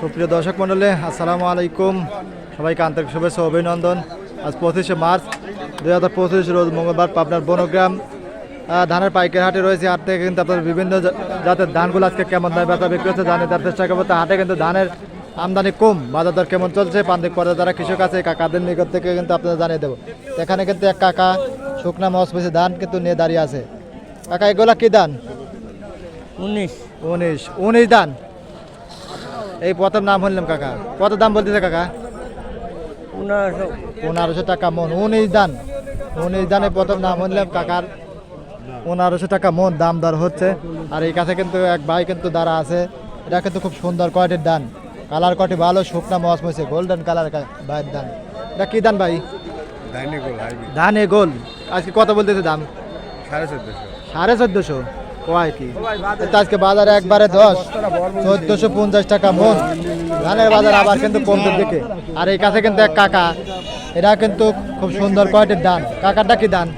সুপ্রিয় দর্শক মণ্ডলী, আসসালামু আলাইকুম। সবাইকে আন্তরিক শুভেচ্ছা অভিনন্দন। আজ পঁচিশে মার্চ, দুই হাজার পঁচিশ রোজ মঙ্গলবার পাবনার বনগ্রাম ধানের পাইকারি হাটে রয়েছে। হাট থেকে কিন্তু আপনার বিভিন্ন জাতের ধানগুলো আজকে কেমন দামে বেচা বিক্রি হচ্ছে, জানিয়ে দেওয়ার চেষ্টা করব। হাটে কিন্তু ধানের আমদানি কম, বাজার দর কেমন চলছে পান্দিক পরে যারা কৃষক আছে কাকাদের নিকট থেকে কিন্তু আপনাদের জানিয়ে দেবো। এখানে কিন্তু এক কাকা শুকনা মসমেসি ধান কিন্তু নিয়ে দাঁড়িয়ে আছে। কাকা, এগুলা কি ধান? উনিশ। উনিশ উনিশ দান এই প্রথম নাম শুনলাম কাকা। কত দাম বলতেছে কাকা? পনেরোশো। পনেরোশো টাকা মন উনিশ দান উনিশ দানে প্রথম নাম শুনলাম কাকার। পনেরোশো টাকা মন দাম দর হচ্ছে। আর এই কাছে কিন্তু এক ভাই কিন্তু দাঁড়া আছে। এটা কিন্তু খুব সুন্দর কোয়ালিটির দান। কালার কোয়ালিটি ভালো শুকনা মস মসে। গোল্ডেন কালার ভাইয়ের দান। এটা কি দান ভাই? ধানে গোল। আজকে কত বলতেছে দাম? সাড়ে চোদ্দশো। সাড়ে চোদ্দশো। কয় কি? আজকে বাজারে একবারে দশ চোদ্দশো পঞ্চাশ টাকা মন। ধানের বাজার আবার কিন্তু কমতে দিকে। আর এই কাছে কিন্তু এক কাকা এটা কিন্তু খুব সুন্দর কোয়ালিটির দান কাকারটা কি দান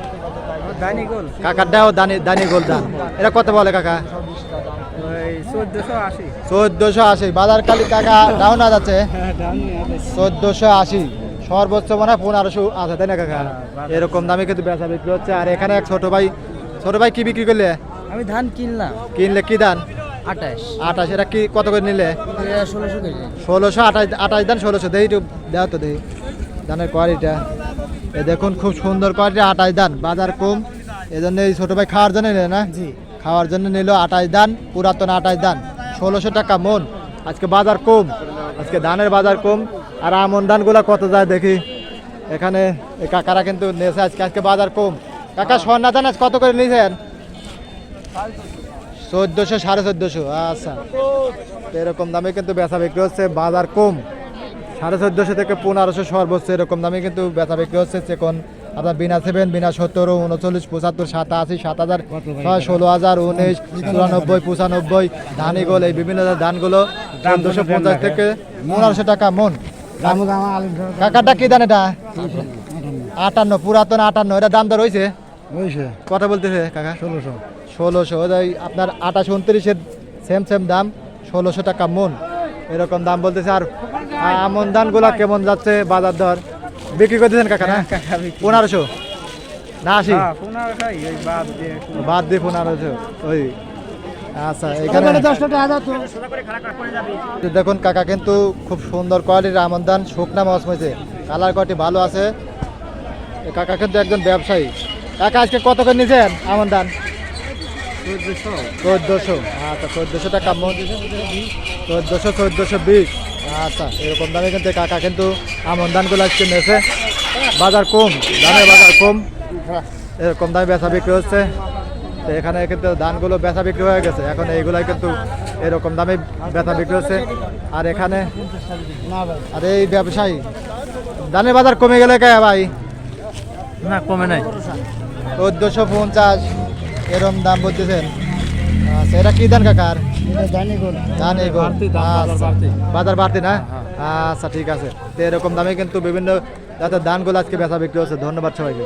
কাকারটাও দানি দানি গোল দান এটা কত বলে কাকা? চোদ্দশো আশি। বাজার কালি কাকা ডাউন আজ আছে? চোদ্দশো আশি। সর্বোচ্চ মনে হয় পনেরোশো আছে তাই না কাকা? এরকম দামে কিন্তু বেচা বিক্রি হচ্ছে। আর এখানে এক ছোট ভাই ছোট ভাই কি বিক্রি করলে? আমি ধান কিনলাম। কিনলে কি দান আঠাশ। আঠাশ এটা কি কত করে নিলে? ষোলোশো কেজি। ষোলোশো আঠাশ আঠাশ দান ষোলোশো। দেই একটু দেও তো দেই। ধানের কোয়ালিটিটা এ দেখুন খুব সুন্দর কোয়ালিটি আঠাশ দান বাজার কম। এই জন্য এই ছোটো ভাই খাওয়ার জন্য নিলে না? জি। খাওয়ার জন্য নিল আঠাশ দান পুরাতন আঠাশ দান ষোলোশো টাকা মন। আজকে বাজার কম। আজকে ধানের বাজার কম। আর আমন ধানগুলো কত যায় দেখি। এখানে কাকারা কিন্তু নিয়েছে আজকে আজকে বাজার কম। কাকা স্বর্ণা ধান আজ কত করে নিয়েছেন চোদ্দোশো সাড়ে চোদ্দোশো। আচ্ছা। এরকম দামে কিন্তু বেচা বিক্রি হচ্ছে বাজার কম। সাড়ে চোদ্দোশো থেকে পনেরোশো সর্বোচ্চ এরকম দামে কিন্তু বেচা বিক্রি হচ্ছে। চেকন আপনার বিনা সেভেন বিনা সত্তর উনচল্লিশ পঁচাত্তর সাতাশি সাত হাজার ষোলো হাজার উনিশ চুরানব্বই পঁচানব্বই ধানিগোল এই বিভিন্ন ধানগুলো চোদ্দোশো পঞ্চাশ থেকে পনেরোশো টাকা মন। কাকাটা কি দান এটা? আটান্ন পুরাতন আটান্ন এটা দাম দর হয়েছে কথা বলতেছে কাকা। ষোলোশো। ষোলোশো ওই আপনার আঠাশ উনত্রিশের সেম সেম দাম ষোলোশো টাকা মন এরকম দাম বলতেছে। আর আমন ধানগুলা কেমন যাচ্ছে বাজার দর? বিক্রি করতেছেন কাকা না? পনেরোশো? না পনেরোশোই ওই বাদ দিয়ে পনেরোশো ওই। আচ্ছা এখানে দেখুন কাকা কিন্তু খুব সুন্দর কোয়ালিটির আমন ধান শুকনা মাছ হয়েছে। কালার কোয়ালিটি ভালো আছে। কাকা কিন্তু একজন ব্যবসায়ী। কাকা আজকে কত করে নিয়েছেন আমন ধান? চোদ্দোশো। আচ্ছা চোদ্দোশো টাকা চোদ্দোশো চোদ্দোশো বিশ। আচ্ছা এরকম দামে কিন্তু কাকা কিন্তু আমন ধানগুলো আজকে নেছে। বাজার কম ধানের বাজার কম। এরকম দামে বেচা বিক্রি হচ্ছে। তো এখানে কিন্তু ধানগুলো বেচা বিক্রি হয়ে গেছে। এখন এইগুলাই কিন্তু এরকম দামে বেচা বিক্রি হচ্ছে। আর এখানে আর এই ব্যবসায়ী ধানের বাজার কমে গেলে কে ভাই? না কমে নাই। চোদ্দোশো পঞ্চাশ। এরম দাম বলতেছেন? আচ্ছা এটা কি ধান কাকার? ধান বাজার বাড়তি। না? আচ্ছা ঠিক আছে। তো এরকম দামে কিন্তু বিভিন্ন জাতের ধানগুলো আজকে বেচা বিক্রি হচ্ছে। ধন্যবাদ সবাইকে।